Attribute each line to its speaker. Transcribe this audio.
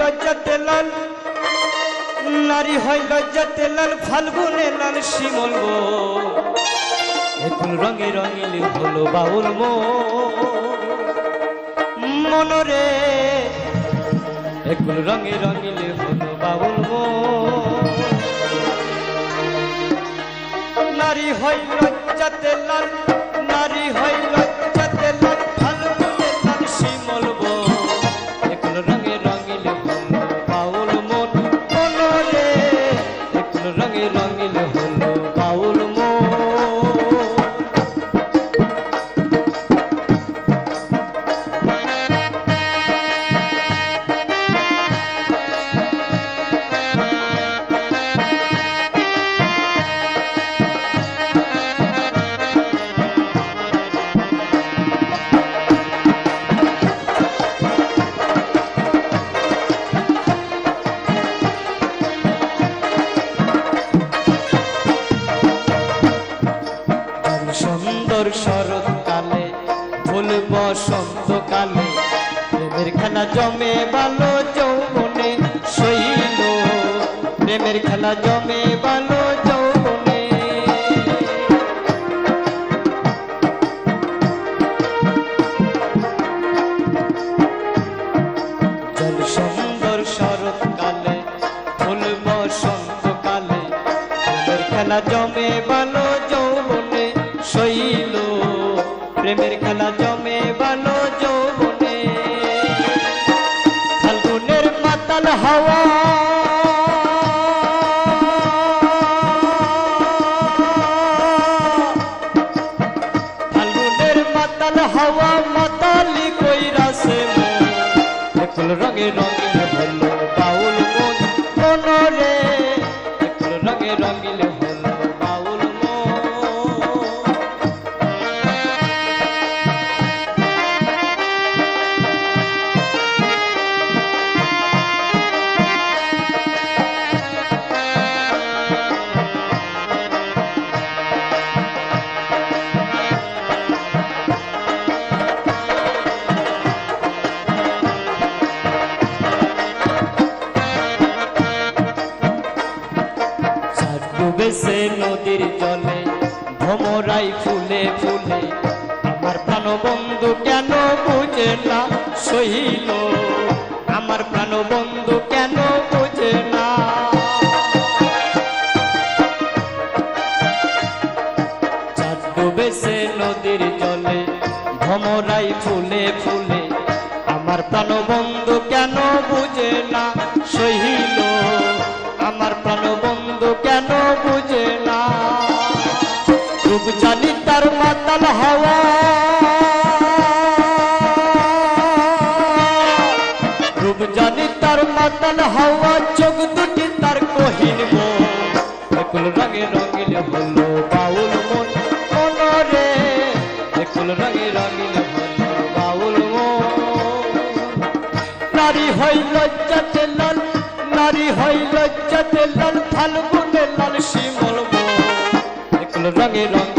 Speaker 1: লজ্জাতে লাল নারী হয় লজ্জাতে লাল ফাল্গুনে লাল শিমল গো এখন রঙে রঙিল হলো বাউল মো। মনরে এখন রঙে রঙিল হলো বাউল মো। নারী হয় লজ্জাতে লাল নারী হয় লজ্জাতে শরৎকালে ফুল বসন্তকালে প্রেমের খেলা জমে ভালো যৌবনে শৈল। প্রেমের খেলা জমে ভালো জমে ভালো যৌবনে শৈল। প্রেমের খেলা জমে ভালো যৌবনে। ফাল্গুনের মাতাল হাওয়া। ফাল্গুনের মাতাল হাওয়া মাতালি কইরাছে একল রঙে রঙিল ডুবেছে নদীর জলে, ভমরাই ফুলে ফুলে। আমার প্রাণবন্ধু কেন বুঝে না, সহিল। আমার প্রাণবন্ধু কেন বুঝে না? ডুবেছে নদীর জলে, ভমরাই ফুলে ফুলে। আমার প্রাণবন্ধু মাতাল হাওয়া চোখ দুটি তার কহিন একুল রঙে হলো বাউল মন মনরে একুল রঙে রঙিল হলো বাউল মন। নারী হই লজ্জাতে লাল, নারী হই লজ্জাতে লাল, ফাল্গুনে লাল শিমল একুল রঙে রঙিল